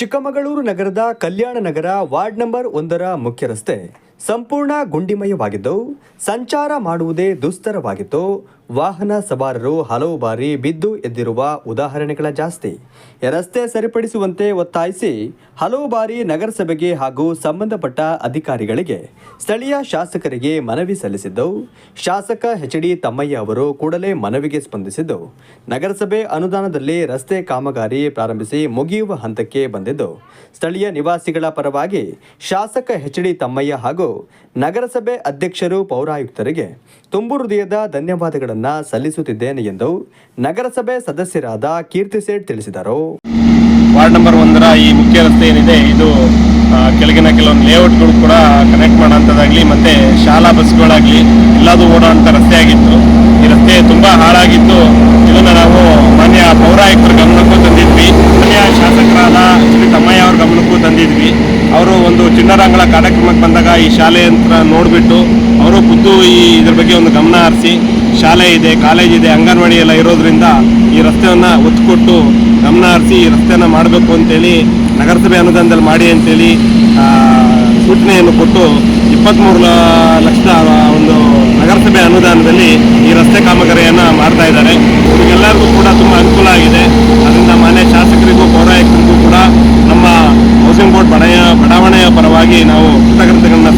ಚಿಕ್ಕಮಗಳೂರು ನಗರದ ಕಲ್ಯಾಣ ನಗರ ward number ಒಂದರ ಮುಖ್ಯ ರಸ್ತೆ ಸಂಪೂರ್ಣ ಗುಂಡಿಮಯವಾಗಿದ್ದು ಸಂಚಾರ ಮಾಡುವುದೇ ದುಸ್ತರವಾಗಿತ್ತು. ವಾಹನ ಸವಾರರು ಹಲವು ಬಾರಿ ಬಿದ್ದು ಎದ್ದಿರುವ ಉದಾಹರಣೆಗಳ ಜಾಸ್ತಿ. ರಸ್ತೆ ಸರಿಪಡಿಸುವಂತೆ ಒತ್ತಾಯಿಸಿ ಹಲವು ಬಾರಿ ನಗರಸಭೆಗೆ ಹಾಗೂ ಸಂಬಂಧಪಟ್ಟ ಅಧಿಕಾರಿಗಳಿಗೆ ಸ್ಥಳೀಯ ಶಾಸಕರಿಗೆ ಮನವಿ ಸಲ್ಲಿಸಿದ್ದು ಶಾಸಕ ಎಚ್ ಡಿ ತಮ್ಮಯ್ಯ ಅವರು ಕೂಡಲೇ ಮನವಿಗೆ ಸ್ಪಂದಿಸಿದ್ದು. ನಗರಸಭೆ ಅನುದಾನದಲ್ಲಿ ರಸ್ತೆ ಕಾಮಗಾರಿ ಪ್ರಾರಂಭಿಸಿ ಮುಗಿಯುವ ಹಂತಕ್ಕೆ ಬಂದಿದ್ದು. ಸ್ಥಳೀಯ ನಿವಾಸಿಗಳ ಪರವಾಗಿ ಶಾಸಕ ಎಚ್ ಡಿ ತಮ್ಮಯ್ಯ ಹಾಗೂ ನಗರಸಭೆ ಅಧ್ಯಕ್ಷರು ಪೌರಾಯುಕ್ತರಿಗೆ ತುಂಬು ಹೃದಯದ ಧನ್ಯವಾದಗಳನ್ನು ಸಲ್ಲಿಸುತ್ತಿದ್ದೇನೆ ಎಂದು ನಗರಸಭೆ ಸದಸ್ಯರಾದ ಕೀರ್ತಿ ಸೇಠ್ ತಿಳಿಸಿದರು. ವಾರ್ಡ್ ನಂಬರ್ ಒಂದರ ಈ ಮುಖ್ಯ ರಸ್ತೆ ಏನಿದೆ, ಇದು ಕೆಳಗಿನ ಕೆಲವೊಂದು ಲೇಔಟ್ಗಳು ಕೂಡ ಕನೆಕ್ಟ್ ಮಾಡೋಂಥದ್ದಾಗಲಿ ಮತ್ತು ಶಾಲಾ ಬಸ್ಗಳಾಗಲಿ ಎಲ್ಲದೂ ಓಡೋಂಥ ರಸ್ತೆ ಆಗಿತ್ತು. ಈ ರಸ್ತೆ ತುಂಬ ಹಾಳಾಗಿತ್ತು. ಇದನ್ನು ನಾವು ಮಾನ್ಯ ಪೌರಾಯುಕ್ತರ ಗಮನಕ್ಕೂ ತಂದಿದ್ವಿ. ಮಾನ್ಯ ಶಾಸಕರಾದ ಶ್ರೀ ತಮ್ಮಯ್ಯ ಅವ್ರ ಗಮನಕ್ಕೂ ತಂದಿದ್ವಿ. ಅವರು ಒಂದು ಚಿಣ್ಣರಂಗಳ ಕಾರ್ಯಕ್ರಮಕ್ಕೆ ಬಂದಾಗ ಈ ಶಾಲೆ ಅಂತ ನೋಡಿಬಿಟ್ಟು, ಅವರು ಖುದ್ದು ಈ ಇದ್ರ ಬಗ್ಗೆ ಒಂದು ಗಮನ ಹರಿಸಿ ಶಾಲೆ ಇದೆ, ಕಾಲೇಜ್ ಇದೆ, ಅಂಗನವಾಡಿ ಎಲ್ಲ ಇರೋದ್ರಿಂದ ಈ ರಸ್ತೆಯನ್ನು ಒತ್ತು ಕೊಟ್ಟು ಗಮನ ಹರಿಸಿ ಈ ರಸ್ತೆಯನ್ನು ಮಾಡಬೇಕು ಅಂತೇಳಿ ನಗರಸಭೆ ಅನುದಾನದಲ್ಲಿ ಮಾಡಿ ಅಂತೇಳಿ ಸೂಚನೆಯನ್ನು ಕೊಟ್ಟು ಇಪ್ಪತ್ತ್ಮೂರು ಲಕ್ಷದ ಒಂದು ನಗರಸಭೆ ಅನುದಾನದಲ್ಲಿ ಈ ರಸ್ತೆ ಕಾಮಗಾರಿಯನ್ನು ಮಾಡ್ತಾ ಇದ್ದಾರೆ. ಎಲ್ಲರಿಗೂ ಕೂಡ ತುಂಬ ಅನುಕೂಲ ಆಗಿದೆ. ಅದರಿಂದ ಮಾನ್ಯ ಶಾಸಕರಿಗೂ, ಪೌರಾಯುಕ್ತರಿಗೂ ಕೂಡ ನಮ್ಮ ಹೌಸಿಂಗ್ ಬೋರ್ಡ್ ಬಡಾವಣೆಯ ಪರವಾಗಿ ನಾವು ಕೃತಜ್ಞತೆಗಳನ್ನ